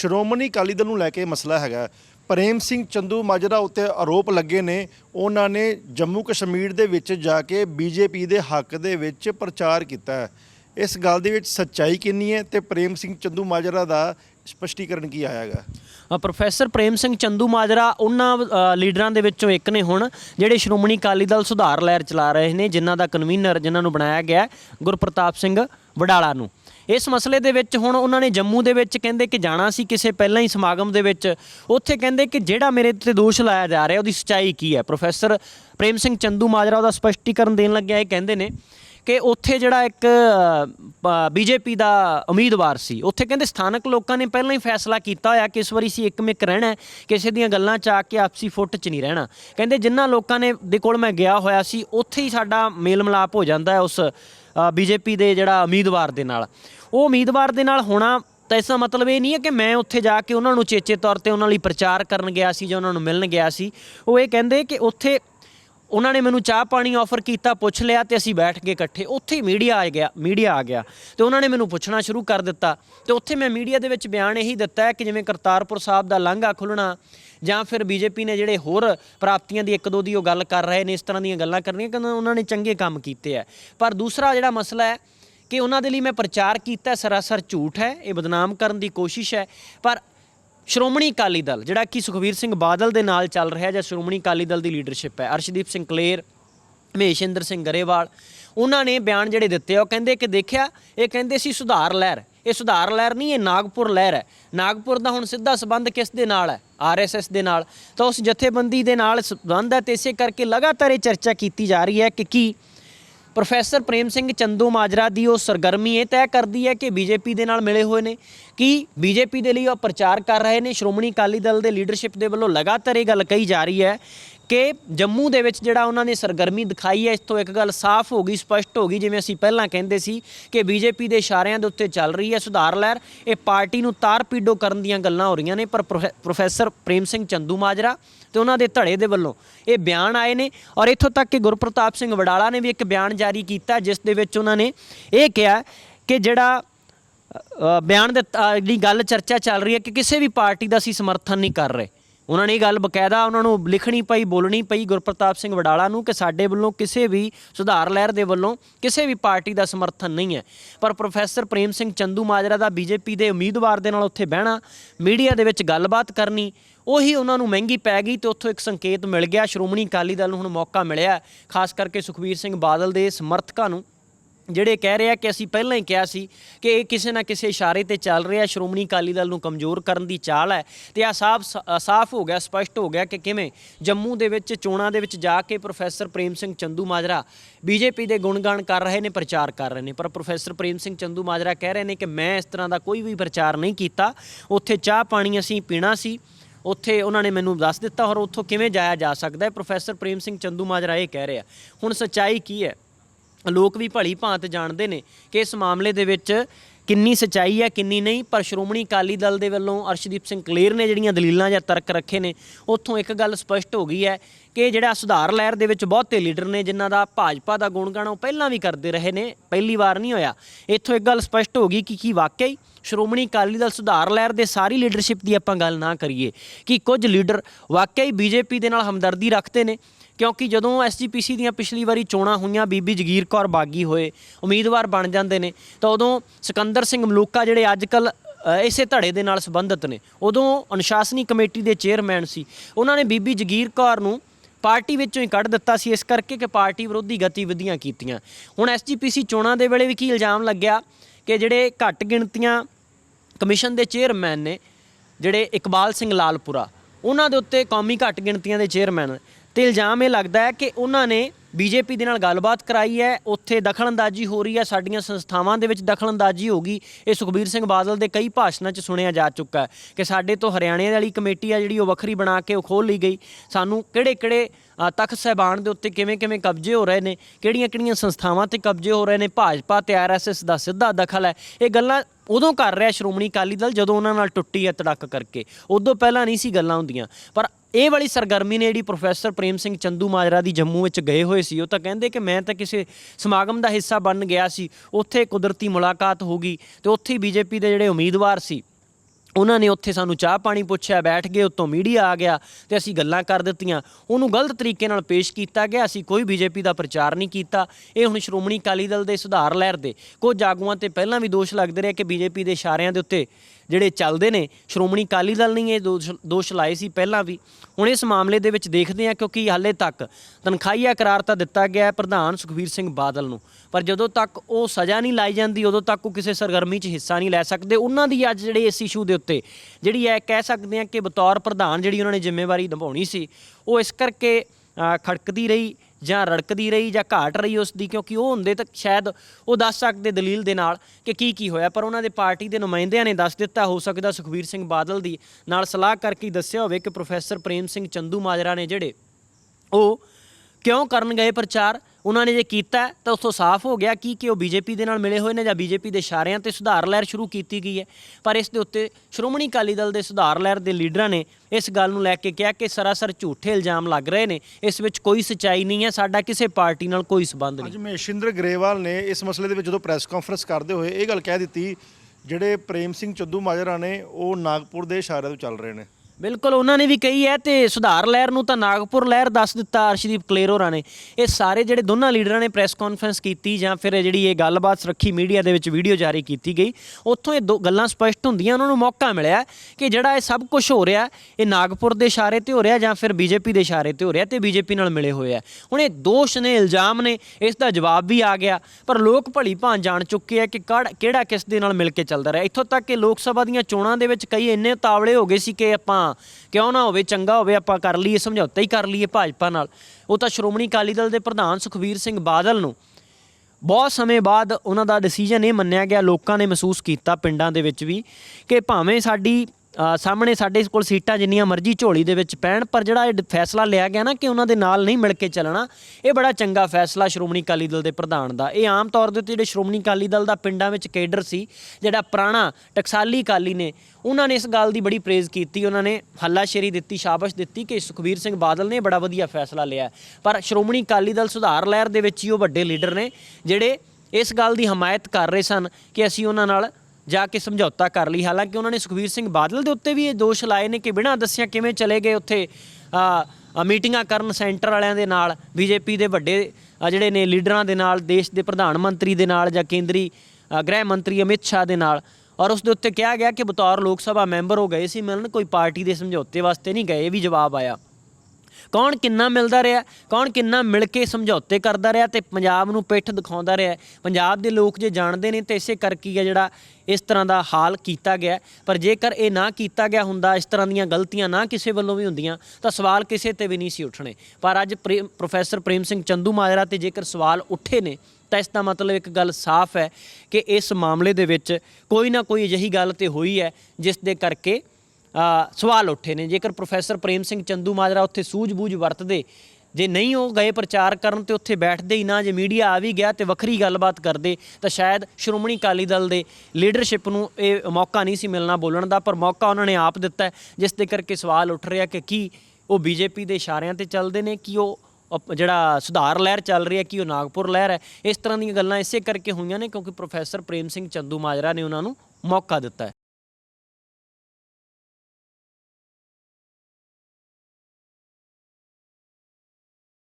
ਸ਼੍ਰੋਮਣੀ ਅਕਾਲੀ ਦਲ ਨੂੰ ਲੈ ਕੇ ਮਸਲਾ ਹੈਗਾ ਪ੍ਰੇਮ ਸਿੰਘ ਚੰਦੂ ਮਾਜਰਾ ਉੱਤੇ ਆਰੋਪ ਲੱਗੇ ਨੇ, ਉਹਨਾਂ ਨੇ ਜੰਮੂ ਕਸ਼ਮੀਰ ਦੇ ਵਿੱਚ ਜਾ ਕੇ ਬੀਜੇਪੀ ਦੇ ਹੱਕ ਦੇ ਵਿੱਚ ਪ੍ਰਚਾਰ ਕੀਤਾ ਹੈ। ਇਸ ਗੱਲ ਦੇ ਵਿੱਚ ਸੱਚਾਈ ਕਿੰਨੀ ਹੈ ਤੇ ਪ੍ਰੇਮ ਸਿੰਘ ਚੰਦੂ ਮਾਜਰਾ ਦਾ ਸਪਸ਼ਟੀਕਰਨ ਕੀ ਆਇਆ ਹੈਗਾ? ਪ੍ਰੋਫੈਸਰ ਪ੍ਰੇਮ ਸਿੰਘ ਚੰਦੂ ਮਾਜਰਾ, ਉਹਨਾਂ ਲੀਡਰਾਂ ਦੇ ਵਿੱਚੋਂ ਇੱਕ ਨੇ ਹੁਣ, ਜਿਹੜੇ ਸ਼੍ਰੋਮਣੀ ਅਕਾਲੀ ਦਲ ਸੁਧਾਰ ਲਹਿਰ ਚਲਾ ਰਹੇ ਨੇ, ਜਿਨ੍ਹਾਂ ਦਾ ਕਨਵੀਨਰ ਜਿਨ੍ਹਾਂ ਨੂੰ ਬਣਾਇਆ ਗਿਆ ਗੁਰਪ੍ਰਤਾਪ ਸਿੰਘ ਵਡਾਲਾ ਨੂੰ। ਇਸ ਮਸਲੇ ਦੇ ਵਿੱਚ ਹੁਣ ਉਹਨਾਂ ਨੇ ਜੰਮੂ ਦੇ ਵਿੱਚ ਕਹਿੰਦੇ ਕਿ ਜਾਣਾ ਸੀ ਕਿਸੇ ਪਹਿਲਾਂ ਹੀ ਸਮਾਗਮ ਦੇ ਵਿੱਚ। ਉੱਥੇ ਕਹਿੰਦੇ ਕਿ ਜਿਹੜਾ ਮੇਰੇ ਤੇ ਦੋਸ਼ ਲਾਇਆ ਜਾ ਰਿਹਾ, ਉਹਦੀ ਸਚਾਈ ਕੀ ਹੈ? ਪ੍ਰੋਫੈਸਰ ਪ੍ਰੇਮ ਸਿੰਘ ਚੰਦੂ ਮਾਜਰਾ ਉਹਦਾ ਸਪਸ਼ਟੀਕਰਨ ਦੇਣ ਲੱਗਿਆ, ਇਹ ਕਹਿੰਦੇ ਨੇ ਕਿ ਉੱਥੇ ਜਿਹੜਾ ਇੱਕ ਬੀਜੇਪੀ ਦਾ ਉਮੀਦਵਾਰ ਸੀ। ਉੱਥੇ ਕਹਿੰਦੇ ਸਥਾਨਕ ਲੋਕਾਂ ਨੇ ਪਹਿਲਾਂ ਹੀ ਫੈਸਲਾ ਕੀਤਾ ਹੋਇਆ ਕਿ ਇਸ ਵਾਰੀ ਸੀ ਇੱਕਮਿਕ ਰਹਿਣਾ ਕਿਸੇ ਦੀਆਂ ਗੱਲਾਂ ਚ ਆ ਕੇ ਆਪਸੀ ਫੁੱਟ ਚ ਨਹੀਂ ਰਹਿਣਾ। ਕਹਿੰਦੇ ਜਿਨ੍ਹਾਂ ਲੋਕਾਂ ਨੇ ਦੇ ਕੋਲ ਮੈਂ ਗਿਆ ਹੋਇਆ ਸੀ, ਉੱਥੇ ਹੀ ਸਾਡਾ ਮੇਲ ਮਿਲਾਪ ਹੋ ਜਾਂਦਾ ਹੈ ਉਸ ਬੀਜੇਪੀ ਦੇ ਜਿਹੜਾ ਉਮੀਦਵਾਰ ਦੇ ਨਾਲ। ਉਹ ਉਮੀਦਵਾਰ ਦੇ ਨਾਲ ਹੋਣਾ ਤਾਂ ਇਸ ਦਾ ਮਤਲਬ ਇਹ ਨਹੀਂ ਹੈ ਕਿ ਮੈਂ ਉੱਥੇ ਜਾ ਕੇ ਉਹਨਾਂ ਨੂੰ ਚੇਚੇ ਤੌਰ ਤੇ ਉਹਨਾਂ ਲਈ ਪ੍ਰਚਾਰ ਕਰਨ ਗਿਆ ਸੀ ਜਾਂ ਉਹਨਾਂ ਨੂੰ ਮਿਲਣ ਗਿਆ ਸੀ। ਉਹ ਇਹ ਕਹਿੰਦੇ ਕਿ ਉੱਥੇ ਉਹਨਾਂ ਨੇ ਮੈਨੂੰ ਚਾਹ ਪਾਣੀ ਆਫਰ ਕੀਤਾ, ਪੁੱਛ ਲਿਆ ਤੇ ਅਸੀਂ ਬੈਠ ਕੇ ਇਕੱਠੇ। ਉੱਥੇ ਹੀ ਮੀਡੀਆ ਆ ਗਿਆ ਮੀਡੀਆ ਆ ਗਿਆ। ਤੇ ਉਹਨਾਂ ਨੇ ਮੈਨੂੰ ਪੁੱਛਣਾ ਸ਼ੁਰੂ ਕਰ ਦਿੱਤਾ। ਤੇ ਉੱਥੇ ਮੈਂ ਮੀਡੀਆ ਦੇ ਵਿੱਚ ਬਿਆਨ ਇਹੀ ਦਿੱਤਾ ਹੈ ਕਿ ਜਿਵੇਂ ਕਰਤਾਰਪੁਰ ਸਾਹਿਬ ਦਾ ਲਾਂਘਾ ਖੁੱਲਣਾ ਜਾਂ ਫਿਰ ਬੀਜੇਪੀ ਨੇ ਜਿਹੜੇ ਹੋਰ ਪ੍ਰਾਪਤੀਆਂ ਦੀ ਇੱਕ ਦੋ ਦੀ ਉਹ ਗੱਲ ਕਰ ਰਹੇ ਨੇ, ਇਸ ਤਰ੍ਹਾਂ ਦੀਆਂ ਗੱਲਾਂ ਕਰਨੀਆਂ ਕਿ ਉਹਨਾਂ ਨੇ ਚੰਗੇ ਕੰਮ ਕੀਤੇ ਆ। ਪਰ ਦੂਸਰਾ ਜਿਹੜਾ ਮਸਲਾ ਹੈ ਕਿ ਉਹਨਾਂ ਦੇ ਲਈ ਮੈਂ ਪ੍ਰਚਾਰ ਕੀਤਾ ਸਰਾਸਰ ਝੂਠ ਹੈ, ਇਹ ਬਦਨਾਮ ਕਰਨ ਦੀ ਕੋਸ਼ਿਸ਼ ਹੈ। ਪਰ ਸ਼੍ਰੋਮਣੀ ਅਕਾਲੀ ਦਲ, ਜਿਹੜਾ ਕਿ ਸੁਖਬੀਰ ਸਿੰਘ ਬਾਦਲ ਦੇ ਨਾਲ ਚੱਲ ਰਿਹਾ ਜਾਂ ਸ਼੍ਰੋਮਣੀ ਅਕਾਲੀ ਦਲ ਦੀ ਲੀਡਰਸ਼ਿਪ ਹੈ, ਅਰਸ਼ਦੀਪ ਸਿੰਘ ਕਲੇਰ, ਮਹੇਸ਼ਿੰਦਰ ਸਿੰਘ ਗਰੇਵਾਲ, ਉਹਨਾਂ ਨੇ ਬਿਆਨ ਜਿਹੜੇ ਦਿੱਤੇ ਆ, ਉਹ ਕਹਿੰਦੇ ਕਿ ਦੇਖਿਆ, ਇਹ ਕਹਿੰਦੇ ਸੀ ਸੁਧਾਰ ਲਹਿਰ, ਇਹ ਸੁਧਾਰ ਲਹਿਰ ਨਹੀਂ, ਇਹ ਨਾਗਪੁਰ ਲਹਿਰ ਹੈ। ਨਾਗਪੁਰ ਦਾ ਹੁਣ ਸਿੱਧਾ ਸਬੰਧ ਕਿਸ ਦੇ ਨਾਲ ਹੈ? ਆਰਐਸਐਸ ਦੇ ਨਾਲ। ਤਾਂ ਉਸ ਜਥੇਬੰਦੀ ਦੇ ਨਾਲ ਸਬੰਧ ਹੈ ਤੇ ਇਸੇ ਕਰਕੇ ਲਗਾਤਾਰ ਇਹ ਚਰਚਾ ਕੀਤੀ ਜਾ ਰਹੀ ਹੈ ਕਿ ਕੀ ਪ੍ਰੋਫੈਸਰ ਪ੍ਰੇਮ ਸਿੰਘ ਚੰਦੂ ਮਾਜਰਾ ਦੀ ਉਹ ਸਰਗਰਮੀ ਇਹ ਤੈਅ ਕਰਦੀ ਹੈ ਕਿ ਬੀਜੇਪੀ ਦੇ ਨਾਲ ਮਿਲੇ ਹੋਏ ਨੇ, ਕਿ ਬੀਜੇਪੀ ਦੇ ਲਈ ਉਹ ਪ੍ਰਚਾਰ ਕਰ ਰਹੇ ਨੇ। ਸ਼੍ਰੋਮਣੀ ਅਕਾਲੀ ਦਲ ਦੇ ਲੀਡਰਸ਼ਿਪ ਦੇ ਵੱਲੋਂ ਲਗਾਤਾਰ ਇਹ ਗੱਲ ਕਹੀ ਜਾ ਰਹੀ ਹੈ ਕਿ ਜੰਮੂ ਦੇ ਵਿੱਚ ਜਿਹੜਾ ਉਹਨਾਂ ਨੇ ਸਰਗਰਮੀ ਦਿਖਾਈ ਹੈ ਇਸ ਤੋਂ ਇੱਕ ਗੱਲ ਸਾਫ਼ ਹੋ ਗਈ ਸਪਸ਼ਟ ਹੋ ਗਈ ਜਿਵੇਂ ਅਸੀਂ ਪਹਿਲਾਂ ਕਹਿੰਦੇ ਸੀ ਕਿ ਬੀਜੇਪੀ ਦੇ ਇਸ਼ਾਰਿਆਂ ਦੇ ਉੱਤੇ ਚੱਲ ਰਹੀ ਹੈ ਸੁਧਾਰ ਲਹਿਰ। ਇਹ ਪਾਰਟੀ ਨੂੰ ਤਾਰ ਪੀਡੋ ਕਰਨ ਦੀਆਂ ਗੱਲਾਂ ਹੋ ਰਹੀਆਂ ਨੇ ਪਰ professor- professor Prem Singh Chandumajra ਤੇ ਉਹਨਾਂ ਦੇ ਧੜੇ ਦੇ ਵੱਲੋਂ ਇਹ ਬਿਆਨ ਆਏ ਨੇ। ਔਰ ਇੱਥੋਂ ਤੱਕ ਕਿ ਗੁਰਪ੍ਰਤਾਪ ਸਿੰਘ ਵਡਾਲਾ ਨੇ ਵੀ ਇੱਕ ਬਿਆਨ ਜਾਰੀ ਕੀਤਾ ਜਿਸ ਦੇ ਵਿੱਚ ਉਹਨਾਂ ਨੇ ਇਹ ਕਿਹਾ ਕਿ ਜਿਹੜਾ ਬਿਆਨ ਦੇ ਅ, ਗੱਲ ਚਰਚਾ ਚੱਲ ਰਹੀ ਹੈ ਕਿ ਕਿਸੇ ਵੀ ਪਾਰਟੀ ਦਾ ਅਸੀਂ ਸਮਰਥਨ ਨਹੀਂ ਕਰ ਰਹੇ। ਉਹਨਾਂ ਨੇ ਇਹ ਗੱਲ ਬਕਾਇਦਾ ਉਹਨਾਂ ਨੂੰ ਲਿਖਣੀ ਪਈ, ਬੋਲਣੀ ਪਈ ਗੁਰਪ੍ਰਤਾਪ ਸਿੰਘ ਵਡਾਲਾ ਨੂੰ ਕਿ ਸਾਡੇ ਵੱਲੋਂ ਕਿਸੇ ਵੀ ਸੁਧਾਰ ਲਹਿਰ ਦੇ ਵੱਲੋਂ ਕਿਸੇ ਵੀ ਪਾਰਟੀ ਦਾ ਸਮਰਥਨ ਨਹੀਂ ਹੈ। ਪਰ ਪ੍ਰੋਫੈਸਰ ਪ੍ਰੇਮ ਸਿੰਘ ਚੰਦੂ ਮਾਜਰਾ ਦਾ ਬੀਜੇਪੀ ਦੇ ਉਮੀਦਵਾਰ ਦੇ ਨਾਲ ਉੱਥੇ ਬਹਿਣਾ, ਮੀਡੀਆ ਦੇ ਵਿੱਚ ਗੱਲਬਾਤ ਕਰਨੀ, ਉਹੀ ਉਹਨਾਂ ਨੂੰ ਮਹਿੰਗੀ ਪੈ ਗਈ ਤੇ ਉੱਥੋਂ ਇੱਕ ਸੰਕੇਤ ਮਿਲ ਗਿਆ। ਸ਼੍ਰੋਮਣੀ ਅਕਾਲੀ ਦਲ ਨੂੰ ਹੁਣ ਮੌਕਾ ਮਿਲਿਆ। ਖਾਸ ਕਰਕੇ ਸੁਖਬੀਰ ਸਿੰਘ ਬਾਦਲ ਦੇ ਸਮਰਥਕਾਂ ਨੂੰ ਜਿਹੜੇ ਕਹਿ ਰਹੇ ਆ ਕਿ ਅਸੀਂ ਪਹਿਲਾਂ ਹੀ ਕਿਹਾ ਸੀ ਕਿ ਇਹ ਕਿਸੇ ਨਾ ਕਿਸੇ ਇਸ਼ਾਰੇ ਤੇ ਚੱਲ ਰਿਹਾ, ਸ਼੍ਰੋਮਣੀ ਅਕਾਲੀ ਦਲ ਨੂੰ ਕਮਜ਼ੋਰ ਕਰਨ ਦੀ ਚਾਲ ਹੈ। ਤੇ ਆ ਸਾਫ਼ ਸਾਫ਼ ਹੋ ਗਿਆ, ਸਪਸ਼ਟ ਹੋ ਗਿਆ ਕਿ ਕਿਵੇਂ ਜੰਮੂ ਦੇ ਵਿੱਚ, ਚੋਣਾਂ ਦੇ ਵਿੱਚ ਜਾ ਕੇ professor Prem Singh Chandumajra BJP ਦੇ ਗੁਣਗਾਨ ਕਰ ਰਹੇ ਨੇ, ਪ੍ਰਚਾਰ ਕਰ ਰਹੇ ਨੇ। ਪਰ ਪ੍ਰੋਫੈਸਰ ਪ੍ਰੇਮ ਸਿੰਘ ਚੰਦੂ ਮਾਜਰਾ ਕਹਿ ਰਹੇ ਨੇ ਕਿ ਮੈਂ ਇਸ ਤਰ੍ਹਾਂ ਦਾ ਕੋਈ ਵੀ ਪ੍ਰਚਾਰ ਨਹੀਂ ਕੀਤਾ। ਉੱਥੇ ਚਾਹ ਪਾਣੀ ਅਸੀਂ ਪੀਣਾ ਸੀ। ਉੱਥੇ ਉਹਨਾਂ ਨੇ ਮੈਨੂੰ ਦੱਸ ਦਿੱਤਾ ਔਰ ਉੱਥੋਂ ਕਿਵੇਂ ਜਾਇਆ ਜਾ ਸਕਦਾ ਹੈ? ਪ੍ਰੋਫੈਸਰ ਪ੍ਰੇਮ ਸਿੰਘ ਚੰਦੂ ਮਾਜਰਾ ਇਹ ਕਹਿ ਰਿਹਾ ਹੁਣ ਸੱਚਾਈ ਕੀ ਹੈ? ਲੋਕ ਵੀ ਭਲੀ ਭਾਂਤ ਜਾਣਦੇ ਨੇ ਕਿ ਇਸ ਮਾਮਲੇ ਦੇ ਵਿੱਚ ਕਿੰਨੀ ਸਚਾਈ ਹੈ, ਕਿੰਨੀ ਨਹੀਂ। ਪਰ ਸ਼੍ਰੋਮਣੀ ਅਕਾਲੀ ਦਲ ਦੇ ਵੱਲੋਂ ਅਰਸ਼ਦੀਪ ਸਿੰਘ ਕਲੇਰ ਨੇ ਜਿਹੜੀਆਂ ਦਲੀਲਾਂ ਜਾਂ ਤਰਕ ਰੱਖੇ ਨੇ, ਉੱਥੋਂ ਇੱਕ ਗੱਲ ਸਪਸ਼ਟ ਹੋ ਗਈ ਹੈ ਕਿ ਜਿਹੜਾ ਸੁਧਾਰ ਲਹਿਰ ਦੇ ਵਿੱਚ ਬਹੁਤੇ ਲੀਡਰ ਨੇ, ਜਿਨ੍ਹਾਂ ਦਾ ਭਾਜਪਾ ਦਾ ਗੁਣਗਾਨ ਉਹ ਪਹਿਲਾਂ ਵੀ ਕਰਦੇ ਰਹੇ ਨੇ, ਪਹਿਲੀ ਵਾਰ ਨਹੀਂ ਹੋਇਆ। ਇੱਥੋਂ ਇੱਕ ਗੱਲ ਸਪਸ਼ਟ ਹੋ ਗਈ ਕਿ ਕੀ ਵਾਕਈ ਸ਼੍ਰੋਮਣੀ ਅਕਾਲੀ ਦਲ ਸੁਧਾਰ ਲਹਿਰ ਦੇ ਸਾਰੀ ਲੀਡਰਸ਼ਿਪ ਦੀ ਆਪਾਂ ਗੱਲ ਨਾ ਕਰੀਏ ਕਿ ਕੁਝ ਲੀਡਰ ਵਾਕਈ ਬੀਜੇਪੀ ਦੇ ਨਾਲ ਹਮਦਰਦੀ ਰੱਖਦੇ ਨੇ ਕਿਉਂਕਿ ਜਦੋਂ ਐਸਜੀਪੀਸੀ ਦੀਆਂ ਪਿਛਲੀ ਵਾਰੀ ਚੋਣਾਂ ਹੋਈਆਂ, ਬੀਬੀ ਜਗੀਰ ਕੌਰ ਬਾਗੀ ਹੋਏ, ਉਮੀਦਵਾਰ ਬਣ ਜਾਂਦੇ ਨੇ, ਤਾਂ ਉਦੋਂ ਸਿਕੰਦਰ ਸਿੰਘ ਮਲੂਕਾ ਜਿਹੜੇ ਅੱਜਕੱਲ ਇਸੇ ਧੜੇ ਦੇ ਨਾਲ ਸੰਬੰਧਿਤ ਨੇ। ਉਦੋਂ ਅਨੁਸ਼ਾਸਨੀ ਕਮੇਟੀ ਦੇ ਚੇਅਰਮੈਨ ਸੀ। ਉਹਨਾਂ ਨੇ ਬੀਬੀ ਜਗੀਰ ਕੌਰ ਨੂੰ ਪਾਰਟੀ ਵਿੱਚੋਂ ਹੀ ਕੱਢ ਦਿੱਤਾ ਸੀ, ਇਸ ਕਰਕੇ ਕਿ ਪਾਰਟੀ ਵਿਰੋਧੀ ਗਤੀਵਿਧੀਆਂ ਕੀਤੀਆਂ। ਹੁਣ ਐਸਜੀਪੀਸੀ ਚੋਣਾਂ ਦੇ ਵੇਲੇ ਵੀ ਕੀ ਇਲਜ਼ਾਮ ਲੱਗਿਆ ਕਿ ਜਿਹੜੇ ਘੱਟ ਗਿਣਤੀਆਂ ਕਮਿਸ਼ਨ ਦੇ ਚੇਅਰਮੈਨ ਨੇ, ਜਿਹੜੇ ਇਕਬਾਲ ਸਿੰਘ ਲਾਲਪੁਰਾ, ਉਹਨਾਂ ਦੇ ਉੱਤੇ ਕੌਮੀ ਘੱਟ ਗਿਣਤੀਆਂ ਦੇ ਚੇਅਰਮੈਨ ਤੇ ਇਲਜ਼ਾਮ ਇਹ ਲੱਗਦਾ ਹੈ ਕਿ ਉਹਨਾਂ ਨੇ ਬੀਜੇਪੀ ਦੇ ਨਾਲ ਗੱਲਬਾਤ ਕਰਾਈ ਹੈ। ਉੱਥੇ ਦਖਲਅੰਦਾਜ਼ੀ ਹੋ ਰਹੀ ਹੈ। ਸਾਡੀਆਂ ਸੰਸਥਾਵਾਂ ਦੇ ਵਿੱਚ ਦਖਲਅੰਦਾਜ਼ੀ ਹੋ ਗਈ। ਇਹ ਸੁਖਬੀਰ ਸਿੰਘ ਬਾਦਲ ਦੇ ਕਈ ਭਾਸ਼ਣਾਂ 'ਚ ਸੁਣਿਆ ਜਾ ਚੁੱਕਾ ਹੈ ਕਿ ਸਾਡੇ ਤੋਂ ਹਰਿਆਣੇ ਵਾਲੀ ਕਮੇਟੀ ਆ ਜਿਹੜੀ ਉਹ ਵੱਖਰੀ ਬਣਾ ਕੇ ਉਹ ਖੋਲ ਲਈ ਗਈ। ਸਾਨੂੰ ਕਿਹੜੇ ਕਿਹੜੇ ਤਖਤ ਸਹਿਬਾਨ ਦੇ ਉੱਤੇ ਕਿਵੇਂ ਕਿਵੇਂ ਕਬਜ਼ੇ ਹੋ ਰਹੇ ਨੇ, ਕਿਹੜੀਆਂ ਕਿਹੜੀਆਂ ਸੰਸਥਾਵਾਂ ਤੇ ਕਬਜ਼ੇ ਹੋ ਰਹੇ ਨੇ, ਭਾਜਪਾ ਤੇ ਆਰਐਸਐਸ ਦਾ ਸਿੱਧਾ ਦਖਲ ਹੈ। ਇਹ ਗੱਲਾਂ ਉਦੋਂ ਕਰ ਰਿਹਾ ਸ਼੍ਰੋਮਣੀ ਅਕਾਲੀ ਦਲ ਜਦੋਂ ਉਹਨਾਂ ਨਾਲ ਟੁੱਟੀ ਹੈ ਤੜਕ ਕਰਕੇ। ਉਦੋਂ ਪਹਿਲਾਂ ਨਹੀਂ ਸੀ ਗੱਲਾਂ ਹੁੰਦੀਆਂ। ਪਰ ਇਹ ਵਾਲੀ ਸਰਗਰਮੀ ਨੇ ਜਿਹੜੀ ਪ੍ਰੋਫੈਸਰ ਪ੍ਰੇਮ ਸਿੰਘ ਚੰਦੂ ਮਾਜਰਾ ਦੀ ਜੰਮੂ ਵਿੱਚ ਗਏ ਹੋਏ ਸੀ, ਉਹ ਤਾਂ ਕਹਿੰਦੇ ਕਿ ਮੈਂ ਤਾਂ ਕਿਸੇ ਸਮਾਗਮ ਦਾ ਹਿੱਸਾ ਬਣ ਗਿਆ ਸੀ, ਉੱਥੇ ਕੁਦਰਤੀ ਮੁਲਾਕਾਤ ਹੋ ਗਈ ਤੇ ਉੱਥੇ ਹੀ ਬੀਜੇਪੀ ਦੇ ਜਿਹੜੇ ਉਮੀਦਵਾਰ ਸੀ ਉਹਨਾਂ ਨੇ ਉੱਥੇ ਸਾਨੂੰ ਚਾਹ ਪਾਣੀ ਪੁੱਛਿਆ, ਬੈਠ ਗਏ, ਉੱਤੋਂ ਮੀਡੀਆ ਆ ਗਿਆ ਤੇ ਅਸੀਂ ਗੱਲਾਂ ਕਰ ਦਿੱਤੀਆਂ। ਉਹਨੂੰ ਗਲਤ ਤਰੀਕੇ ਨਾਲ ਪੇਸ਼ ਕੀਤਾ ਗਿਆ। ਅਸੀਂ ਕੋਈ ਬੀਜੇਪੀ ਦਾ ਪ੍ਰਚਾਰ ਨਹੀਂ ਕੀਤਾ। ਇਹ ਹੁਣ ਸ਼੍ਰੋਮਣੀ ਅਕਾਲੀ ਦਲ ਦੇ ਸੁਧਾਰ ਲਹਿਰ ਦੇ। ਕੁਝ ਆਗੂਆਂ ਤੇ ਪਹਿਲਾਂ ਵੀ ਦੋਸ਼ ਲੱਗਦੇ ਰਹੇ ਕਿ ਬੀਜੇਪੀ ਦੇ ਇਸ਼ਾਰਿਆਂ ਦੇ ਉੱਤੇ ਜਿਹੜੇ ਚੱਲਦੇ ਨੇ, ਸ਼੍ਰੋਮਣੀ ਅਕਾਲੀ ਦਲ ਨੇ ਇਹ ਦੋਸ਼ ਦੋਸ਼ ਲਾਏ ਸੀ ਪਹਿਲਾਂ ਵੀ। ਹੁਣ ਇਸ ਮਾਮਲੇ ਦੇ ਵਿੱਚ ਦੇਖਦੇ ਹਾਂ ਕਿਉਂਕਿ ਹਾਲੇ ਤੱਕ ਤਨਖਾਹੀਆ ਕਰਾਰ ਤਾਂ ਦਿੱਤਾ ਗਿਆ ਹੈ ਪ੍ਰਧਾਨ ਸੁਖਬੀਰ ਸਿੰਘ ਬਾਦਲ ਨੂੰ। ਪਰ ਜਦੋਂ ਤੱਕ ਉਹ ਸਜ਼ਾ ਨਹੀਂ ਲਾਈ ਜਾਂਦੀ, ਉਦੋਂ ਤੱਕ ਉਹ ਕਿਸੇ ਸਰਗਰਮੀ 'ਚ ਹਿੱਸਾ ਨਹੀਂ ਲੈ ਸਕਦੇ। ਉਹਨਾਂ ਦੀ ਅੱਜ ਜਿਹੜੇ ਇਸ ਇਸ਼ੂ ਦੇ ਉੱਤੇ ਜਿਹੜੀ ਹੈ ਕਹਿ ਸਕਦੇ ਹਾਂ ਕਿ ਬਤੌਰ ਪ੍ਰਧਾਨ ਜਿਹੜੀ ਉਹਨਾਂ ਨੇ ਜ਼ਿੰਮੇਵਾਰੀ ਨਿਭਾਉਣੀ ਸੀ, ਉਹ ਇਸ ਕਰਕੇ ਖੜਕਦੀ ਰਹੀ। ਜਾਂ ਰੜਕਦੀ ਰਹੀ ਜਾਂ ਘਾਟ ਰਹੀ ਉਸ ਦੀ ਕਿਉਂਕਿ ਉਹ ਹੁੰਦੇ ਤਾਂ ਸ਼ਾਇਦ ਉਹ ਦੱਸ ਸਕਦੇ ਦਲੀਲ ਦੇ ਨਾਲ ਕਿ ਕੀ ਕੀ ਹੋਇਆ, ਪਰ ਉਹਨਾਂ ਦੇ ਪਾਰਟੀ ਦੇ ਨੁਮਾਇੰਦਿਆਂ ਨੇ ਦੱਸ ਦਿੱਤਾ, ਹੋ ਸਕਦਾ ਸੁਖਬੀਰ ਸਿੰਘ ਬਾਦਲ ਦੀ ਨਾਲ ਸਲਾਹ ਕਰਕੇ ਦੱਸਿਆ ਹੋਵੇ ਕਿ ਪ੍ਰੋਫੈਸਰ ਪ੍ਰੇਮ ਸਿੰਘ ਚੰਦੂ ਮਾਜਰਾ ਨੇ ਜਿਹੜੇ ਉਹ ਕਿਉਂ ਕਰਨ ਗਏ ਪ੍ਰਚਾਰ? ਉਹਨਾਂ ਨੇ ਜੇ ਕੀਤਾ ਤਾਂ ਉਸ ਤੋਂ ਸਾਫ਼ ਹੋ ਗਿਆ ਕੀ ਕਿ ਉਹ ਬੀਜੇਪੀ ਦੇ ਨਾਲ ਮਿਲੇ ਹੋਏ ਨੇ ਜਾਂ ਬੀਜੇਪੀ ਦੇ ਇਸ਼ਾਰਿਆਂ ਤੇ ਸੁਧਾਰ ਲਹਿਰ ਸ਼ੁਰੂ ਕੀਤੀ ਗਈ ਹੈ। ਪਰ ਇਸ ਦੇ ਉੱਤੇ ਸ਼੍ਰੋਮਣੀ ਅਕਾਲੀ ਦਲ ਦੇ ਸੁਧਾਰ ਲਹਿਰ ਦੇ ਲੀਡਰਾਂ ਨੇ ਇਸ ਗੱਲ ਨੂੰ ਲੈ ਕੇ ਕਿਹਾ ਕਿ ਸਰਾਸਰ ਝੂਠੇ ਇਲਜ਼ਾਮ ਲੱਗ ਰਹੇ ਨੇ। ਇਸ ਵਿੱਚ ਕੋਈ ਸੱਚਾਈ ਨਹੀਂ ਹੈ, ਸਾਡਾ ਕਿਸੇ ਪਾਰਟੀ ਨਾਲ ਕੋਈ ਸਬੰਧ ਨਹੀਂ। ਅੱਜ ਮਹੇਸ਼ਿੰਦਰ ਗਰੇਵਾਲ ਨੇ ਇਸ ਮਸਲੇ ਦੇ ਵਿੱਚ ਜਦੋਂ ਪ੍ਰੈਸ ਕਾਨਫਰੰਸ ਕਰਦੇ ਹੋਏ ਇਹ ਗੱਲ ਕਹਿ ਦਿੱਤੀ, ਜਿਹੜੇ ਪ੍ਰੇਮ ਸਿੰਘ ਚੰਦੂ ਮਾਜਰਾ ਨੇ, ਉਹ ਨਾਗਪੁਰ ਦੇ ਇਸ਼ਾਰਿਆਂ ਤੋਂ ਚੱਲ ਰਹੇ ਨੇ। ਬਿਲਕੁਲ, ਉਹਨਾਂ ਨੇ ਵੀ ਕਹੀ ਹੈ ਤੇ ਸੁਧਾਰ ਲਹਿਰ ਨੂੰ ਤਾਂ ਨਾਗਪੁਰ ਲਹਿਰ ਦੱਸ ਦਿੱਤਾ ਅਰਸ਼ਦੀਪ ਕਲੇਰ ਹੋਰਾਂ ਨੇ। ਇਹ ਸਾਰੇ ਜਿਹੜੇ ਦੋਨਾਂ ਲੀਡਰਾਂ ਨੇ ਪ੍ਰੈਸ ਕਾਨਫਰੰਸ ਕੀਤੀ ਜਾਂ ਫਿਰ ਜਿਹੜੀ ਇਹ ਗੱਲਬਾਤ ਸੁਰੱਖੀ ਮੀਡੀਆ ਦੇ ਵਿੱਚ ਵੀਡੀਓ ਜਾਰੀ ਕੀਤੀ ਗਈ, ਉੱਥੋਂ ਇਹ ਦੋ ਗੱਲਾਂ ਸਪਸ਼ਟ ਹੁੰਦੀਆਂ, ਉਹਨਾਂ ਨੂੰ ਮੌਕਾ ਮਿਲਿਆ ਕਿ ਜਿਹੜਾ ਇਹ ਸਭ ਕੁਝ ਹੋ ਰਿਹਾ, ਇਹ ਨਾਗਪੁਰ ਦੇ ਇਸ਼ਾਰੇ ਤੇ ਹੋ ਰਿਹਾ ਜਾਂ ਫਿਰ ਬੀਜੇਪੀ ਦੇ ਇਸ਼ਾਰੇ ਤੇ ਹੋ ਰਿਹਾ ਤੇ ਬੀਜੇਪੀ ਨਾਲ ਮਿਲੇ ਹੋਏ ਆ। ਹੁਣ ਇਹ ਦੋਸ਼ ਨੇ, ਇਲਜ਼ਾਮ ਨੇ, ਇਸ ਦਾ ਜਵਾਬ ਵੀ ਆ ਗਿਆ, ਪਰ ਲੋਕ ਭਲੀ ਭਾਂ ਜਾਣ ਚੁੱਕੇ ਆ ਕਿ ਕੜ- ਕਿਹੜਾ ਕਿਸ ਦੇ ਨਾਲ ਮਿਲ ਕੇ ਚੱਲਦਾ ਰਿਹਾ। ਇੱਥੋਂ ਤੱਕ ਕਿ ਲੋਕ ਸਭਾ ਦੀਆਂ ਚੋਣਾਂ ਦੇ ਵਿੱਚ ਕਈ ਇੰਨੇ ਤਾਵਲੇ ਹੋ ਗਏ ਸੀ ਕਿ ਆਪਾਂ ਕਿਉਂ ਨਾ ਹੋਵੇ, ਚੰਗਾ ਹੋਵੇ, ਆਪਾਂ ਕਰ ਲਈਏ, ਸਮਝੌਤਾ ਹੀ ਕਰ ਲਈਏ ਭਾਜਪਾ ਨਾਲ। ਉਹ ਤਾਂ ਸ਼੍ਰੋਮਣੀ ਅਕਾਲੀ ਦਲ ਦੇ ਪ੍ਰਧਾਨ ਸੁਖਬੀਰ ਸਿੰਘ ਬਾਦਲ ਨੂੰ। ਬਹੁਤ ਸਮੇਂ ਬਾਅਦ ਉਹਨਾਂ ਦਾ ਡਿਸੀਜਨ ਇਹ ਮੰਨਿਆ ਗਿਆ, ਲੋਕਾਂ ਨੇ ਮਹਿਸੂਸ ਕੀਤਾ ਪਿੰਡਾਂ ਦੇ ਵਿੱਚ ਵੀ, ਕਿ ਭਾਵੇਂ ਸਾਡੀ ਸਾਹਮਣੇ ਸਾਡੇ ਕੋਲ ਸੀਟਾਂ ਜਿੰਨੀਆਂ ਮਰਜ਼ੀ ਝੋਲੀ ਦੇ ਵਿੱਚ ਪੈਣ, ਪਰ ਜਿਹੜਾ ਇਹ ਫੈਸਲਾ ਲਿਆ ਗਿਆ ਨਾ ਕਿ ਉਹਨਾਂ ਦੇ ਨਾਲ ਨਹੀਂ ਮਿਲ ਕੇ ਚੱਲਣਾ, ਇਹ ਬੜਾ ਚੰਗਾ ਫੈਸਲਾ ਸ਼੍ਰੋਮਣੀ ਅਕਾਲੀ ਦਲ ਦੇ ਪ੍ਰਧਾਨ ਦਾ। ਇਹ ਆਮ ਤੌਰ ਦੇ ਉੱਤੇ ਜਿਹੜੇ ਸ਼੍ਰੋਮਣੀ ਅਕਾਲੀ ਦਲ ਦਾ ਪਿੰਡਾਂ ਵਿੱਚ ਕੇਡਰ ਸੀ, ਜਿਹੜਾ ਪੁਰਾਣਾ ਟਕਸਾਲੀ ਅਕਾਲੀ ਨੇ, ਉਹਨਾਂ ਨੇ ਇਸ ਗੱਲ ਦੀ ਬੜੀ ਪ੍ਰੇਜ਼ ਕੀਤੀ, ਉਹਨਾਂ ਨੇ ਹੱਲਾਸ਼ੇਰੀ ਦਿੱਤੀ, ਸ਼ਾਬਾਸ਼ ਦਿੱਤੀ ਕਿ ਸੁਖਬੀਰ ਸਿੰਘ ਬਾਦਲ ਨੇ ਬੜਾ ਵਧੀਆ ਫੈਸਲਾ ਲਿਆ ਪਰ ਸ਼੍ਰੋਮਣੀ ਅਕਾਲੀ ਦਲ ਸੁਧਾਰ ਲਹਿਰ ਦੇ ਵਿੱਚ ਹੀ ਉਹ ਵੱਡੇ ਲੀਡਰ ਨੇ, ਜਿਹੜੇ ਇਸ ਗੱਲ ਦੀ ਹਮਾਇਤ ਕਰ ਰਹੇ ਸਨ ਕਿ ਅਸੀਂ ਉਹਨਾਂ ਨਾਲ ਜਾ ਕੇ ਸਮਝੌਤਾ ਕਰ ਲਈ। ਹਾਲਾਂਕਿ ਉਹਨਾਂ ਨੇ ਸੁਖਬੀਰ ਸਿੰਘ ਬਾਦਲ ਦੇ ਉੱਤੇ ਵੀ ਇਹ ਦੋਸ਼ ਲਾਏ ਨੇ ਕਿ ਬਿਨਾਂ ਦੱਸਿਆ ਕਿਵੇਂ ਚਲੇ ਗਏ ਉੱਥੇ ਮੀਟਿੰਗਾਂ ਕਰਨ ਸੈਂਟਰ ਵਾਲਿਆਂ ਦੇ ਨਾਲ, ਬੀਜੇਪੀ ਦੇ ਵੱਡੇ ਜਿਹੜੇ ਨੇ ਲੀਡਰਾਂ ਦੇ ਨਾਲ, ਦੇਸ਼ ਦੇ ਪ੍ਰਧਾਨ ਮੰਤਰੀ ਦੇ ਨਾਲ ਜਾਂ ਕੇਂਦਰੀ ਗ੍ਰਹਿ ਮੰਤਰੀ ਅਮਿਤ ਸ਼ਾਹ ਦੇ ਨਾਲ। ਔਰ ਉਸ ਦੇ ਉੱਤੇ ਕਿਹਾ ਗਿਆ ਕਿ ਬਤੌਰ ਲੋਕ ਸਭਾ ਮੈਂਬਰ ਹੋ ਗਏ ਸੀ, ਮਿਲਣ ਕੋਈ ਪਾਰਟੀ ਦੇ ਸਮਝੌਤੇ ਵਾਸਤੇ ਨਹੀਂ ਗਏ, ਇਹ ਵੀ ਜਵਾਬ ਆਇਆ। ਕੌਣ ਕਿੰਨਾ ਮਿਲਦਾ ਰਿਹਾ, ਕੌਣ ਕਿੰਨਾ ਮਿਲ ਕੇ ਸਮਝੌਤੇ ਕਰਦਾ ਰਿਹਾ ਤੇ ਪੰਜਾਬ ਨੂੰ ਪਿੱਠ ਦਿਖਾਉਂਦਾ ਰਿਹਾ। ਪੰਜਾਬ ਦੇ ਲੋਕ ਜੇ ਜਾਣਦੇ ਨੇ ਤੇ ਇਸੇ ਕਰਕੇ ਹੀ ਆ ਜਿਹੜਾ ਇਸ ਤਰ੍ਹਾਂ ਦਾ ਹਾਲ ਕੀਤਾ ਗਿਆ। ਪਰ ਜੇਕਰ ਇਹ ਨਾ ਕੀਤਾ ਗਿਆ ਹੁੰਦਾ, ਇਸ ਤਰ੍ਹਾਂ ਦੀਆਂ ਗਲਤੀਆਂ ਨਾ ਕਿਸੇ ਵੱਲੋਂ ਵੀ ਹੁੰਦੀਆਂ, ਤਾਂ ਸਵਾਲ ਕਿਸੇ ਤੇ ਵੀ ਨਹੀਂ ਸੀ ਉੱਠਣੇ। ਪਰ ਅੱਜ ਪ੍ਰੇਮ- ਪ੍ਰੋਫੈਸਰ ਪ੍ਰੇਮ ਸਿੰਘ ਚੰਦੂ ਮਾਜਰਾ ਤੇ ਜੇਕਰ ਸਵਾਲ ਉੱਠੇ ਨੇ, ਤਾਂ ਇਸ ਦਾ ਮਤਲਬ ਇੱਕ ਗੱਲ ਸਾਫ਼ ਹੈ ਕਿ ਇਸ ਮਾਮਲੇ ਦੇ ਵਿੱਚ ਕੋਈ ਨਾ ਕੋਈ ਅਜਿਹੀ ਗੱਲ ਤੇ ਹੋਈ ਹੈ, ਜਿਸ ਦੇ ਕਰਕੇ ਸਵਾਲ ਉੱਠੇ ਨੇ। ਜੇਕਰ ਪ੍ਰੋਫੈਸਰ ਪ੍ਰੇਮ ਸਿੰਘ ਚੰਦੂ ਮਾਜਰਾ ਉੱਥੇ ਸੂਝ-ਬੂਝ ਵਰਤਦੇ, ਜੇ ਨਹੀਂ ਉਹ ਗਏ ਪ੍ਰਚਾਰ ਕਰਨ ਤੇ ਉੱਥੇ ਬੈਠਦੇ ਹੀ ਨਾ, ਜੇ ਮੀਡੀਆ ਆ ਵੀ ਗਿਆ ਤੇ ਵੱਖਰੀ ਗੱਲਬਾਤ ਕਰਦੇ, ਤਾਂ ਸ਼ਾਇਦ ਸ਼੍ਰੋਮਣੀ ਅਕਾਲੀ ਦਲ ਦੇ ਲੀਡਰਸ਼ਿਪ ਨੂੰ ਇਹ ਮੌਕਾ ਨਹੀਂ ਸੀ ਮਿਲਣਾ ਬੋਲਣ ਦਾ, ਪਰ ਮੌਕਾ ਉਹਨਾਂ ਨੇ ਆਪ ਦਿੱਤਾ ਜਿਸ ਦੇ ਕਰਕੇ ਸਵਾਲ ਉੱਠ ਰਿਹਾ ਕਿ ਕੀ ਉਹ ਬੀਜੇਪੀ ਦੇ ਇਸ਼ਾਰਿਆਂ ਤੇ ਚੱਲਦੇ ਨੇ, ਕਿ ਉਹ ਅਪ- ਜਿਹੜਾ ਸੁਧਾਰ ਲਹਿਰ ਚੱਲ ਰਹੀ ਹੈ, ਕਿ ਉਹ ਨਾਗਪੁਰ ਲਹਿਰ ਹੈ। ਇਸ ਤਰ੍ਹਾਂ ਦੀਆਂ ਗੱਲਾਂ ਇਸੇ ਕਰਕੇ ਹੋਈਆਂ ਨੇ, ਕਿਉਂਕਿ ਪ੍ਰੋਫੈਸਰ ਪ੍ਰੇਮ ਸਿੰਘ ਚੰਦੂ ਮਾਜਰਾ ਨੇ ਉਹਨਾਂ ਨੂੰ ਮੌਕਾ ਦਿੱਤਾ